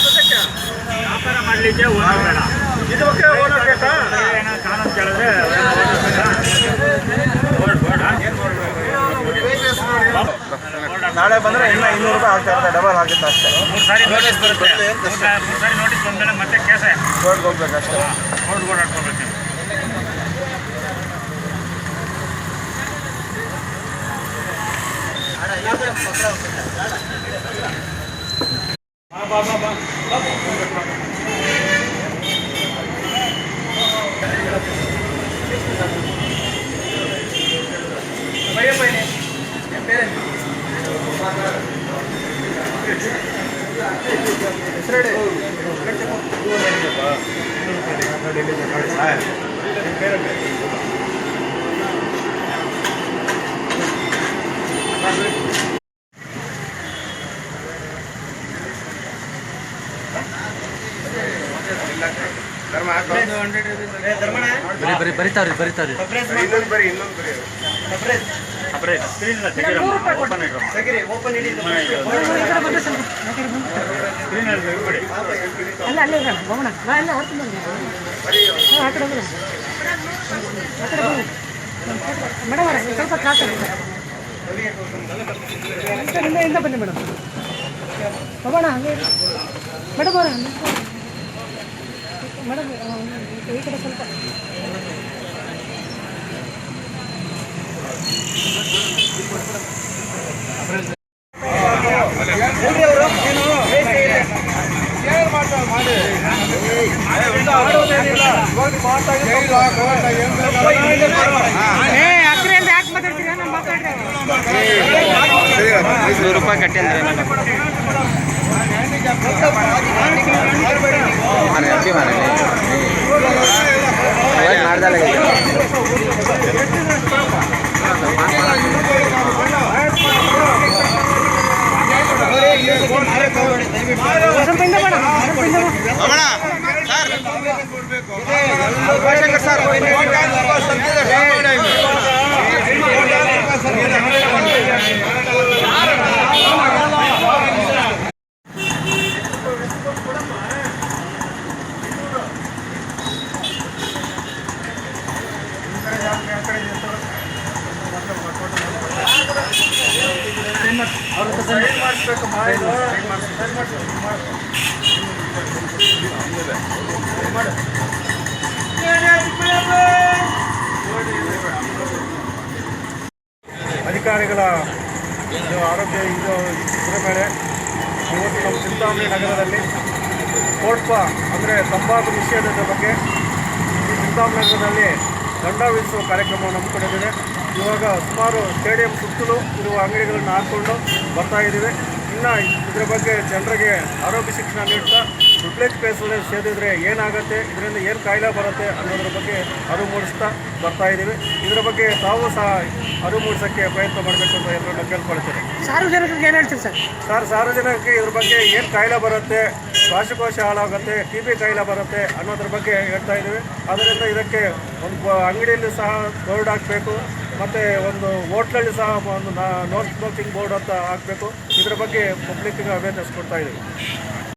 ವ್ಯಾಪಾರ ಮಾಡಲಿಕ್ಕೆ ಓನರ್ ಬೇಡ. ಇದಕ್ಕೆ ಓನರ್ ಬೇಕಾ? ಏನೋ ಕಾನೂನು ಕೇಳಿದ್ರೆ ಓನರ್ ಬೇಕಾ? ಬೋರ್ಡ್ ಬೋರ್ಡ್ ನಾಳೆ ಬಂದ್ರೆ ಇನ್ನ ಇನ್ನೂರು ರೂಪಾಯಿ ಆಗ್ತಾ ಇರುತ್ತೆ ಡಬಲ್ ಆಗುತ್ತೆ ಅಷ್ಟೇ. ಮೂರು ಸಾರಿ ನೋಟಿಸ್ ಬರುತ್ತೆ. ಮೂರು ಸಾರಿ ನೋಟಿಸ್ ಬಂದ್ಮೇಲೆ ಮತ್ತೆ ಕೇಸೆ. ಕೋರ್ಟ್ಗೆ ಹೋಗ್ಬೇಕು ಅಷ್ಟೇ ಬೋರ್ಡ್ ಬೋರ್ಡ್ பேரன் ಓಪನ್ ಇರೋ ಸ್ಕ್ರೀನ್ ಅಲ್ಲಿ ತೆಗಿಬಿಡಿ ಅಲ್ಲ ಅಲ್ಲೇ ಇರೋಣ ಹೋಗೋಣ ಬಾ ಎಲ್ಲ ಹೊರ್ತು ಬನ್ನಿ ಹಾಂ ಆ ಕಡೆ ಹೋಗೋಣ ಆ ಕಡೆ ಬನ್ನಿ ಮೇಡಮ್ ಅವರೇ ಸ್ವಲ್ಪ ಕ್ರಾಸ್ ಆಗುತ್ತೆ ಹಿಂದೆ ಹಿಂದೆ ಬನ್ನಿ ಮೇಡಮ್ ಹೋಗೋಣ ಹಂಗೆ ಇರಿ. ಮೇಡಮ್ ಅವರೇ ಮೇಡಮ್ ಈ ಕಡೆ ಸ್ವಲ್ಪ. ಅಕ್ರೆ ಅಂತ ಯಾಕೆ ಮಾತಾಡ್ತೀರಾ? ಮಾತಾಡ್ರಿ ನೂರು ರೂಪಾಯಿ ಕಟ್ಟಿ ಅಂದ್ರೆ ಮಾಡ್ದಲ್ಲ ಸ್ವಲ್ಪ ಹಿಂದೆ ಬೇಡ ಸ್ವಲ್ಪ ಅಧಿಕಾರಿಗಳ ಇದು ಆರೋಗ್ಯ ಇದು ಇದರ ಮೇಲೆ ಇವತ್ತು ನಮ್ಮ ಚಿಂತಾಮಣಿ ನಗರದಲ್ಲಿ ಕೋಟ್ಪ ಅಂದರೆ ತಂಬಾಕು ನಿಷೇಧದ ಬಗ್ಗೆ ಚಿಂತಾಮಣಿ ನಗರದಲ್ಲಿ ದಂಡ ವಿಧಿಸುವ ಕಾರ್ಯಕ್ರಮವನ್ನು ಹಮ್ಮಿಕೊಂಡಿದ್ದೇವೆ. ಇವಾಗ ಸುಮಾರು ಸ್ಟೇಡಿಯಂ ಸುತ್ತಲೂ ಇರುವ ಅಂಗಡಿಗಳನ್ನು ಹಾಕ್ಕೊಂಡು ಬರ್ತಾ ಇದ್ದೀವಿ. ಇನ್ನು ಇದರ ಬಗ್ಗೆ ಜನರಿಗೆ ಆರೋಗ್ಯ ಶಿಕ್ಷಣ ನೀಡ್ತಾ ಡುಪ್ಲೆಕ್ಸ್ ಪ್ಲೇಸಲ್ಲಿ ಸೇರಿದ್ರೆ ಏನಾಗುತ್ತೆ ಇದರಿಂದ ಏನು ಕಾಯಿಲೆ ಬರುತ್ತೆ ಅನ್ನೋದ್ರ ಬಗ್ಗೆ ಅರಿವು ಮೂಡಿಸ್ತಾ ಬರ್ತಾ ಇದ್ದೀವಿ. ಇದರ ಬಗ್ಗೆ ತಾವು ಸಹ ಅರಿವು ಮೂಡಿಸೋಕ್ಕೆ ಪ್ರಯತ್ನ ಮಾಡಬೇಕು ಅಂತ ಎಲ್ಲರನ್ನು ಕೇಳ್ಕೊಳ್ತೇನೆ. ಸಾರ್ವಜನಿಕರಿಗೆ ಏನು ಹೇಳ್ತೀರಿ ಸರ್? ಸರ್ ಸಾರ್ವಜನಿಕರಿಗೆ ಇದ್ರ ಬಗ್ಗೆ ಏನು ಕಾಯಿಲೆ ಬರುತ್ತೆ ಶ್ವಾಸಕೋಶ ಹಾಳಾಗುತ್ತೆ ಟಿ ಬಿ ಕಾಯಿಲೆ ಬರುತ್ತೆ ಅನ್ನೋದ್ರ ಬಗ್ಗೆ ಹೇಳ್ತಾ ಇದ್ದೀವಿ. ಅದರಿಂದ ಇದಕ್ಕೆ ಒಂದು ಅಂಗಡಿಯಲ್ಲೂ ಅಂಗಡಿಯಲ್ಲಿ ಸಹ ಬೋರ್ಡ್ ಹಾಕಬೇಕು ಮತ್ತು ಒಂದು ಹೋಟ್ಲಲ್ಲಿ ಸಹ ಒಂದು ನೋ ಸ್ಮೋಕಿಂಗ್ ಬೋರ್ಡ್ ಅಂತ ಹಾಕಬೇಕು. ಇದರ ಬಗ್ಗೆ ಪಬ್ಲಿಕ್ಕಿಗೆ ಅವೇರ್ನೆಸ್ ಕೊಡ್ತಾ ಇದ್ದೀವಿ.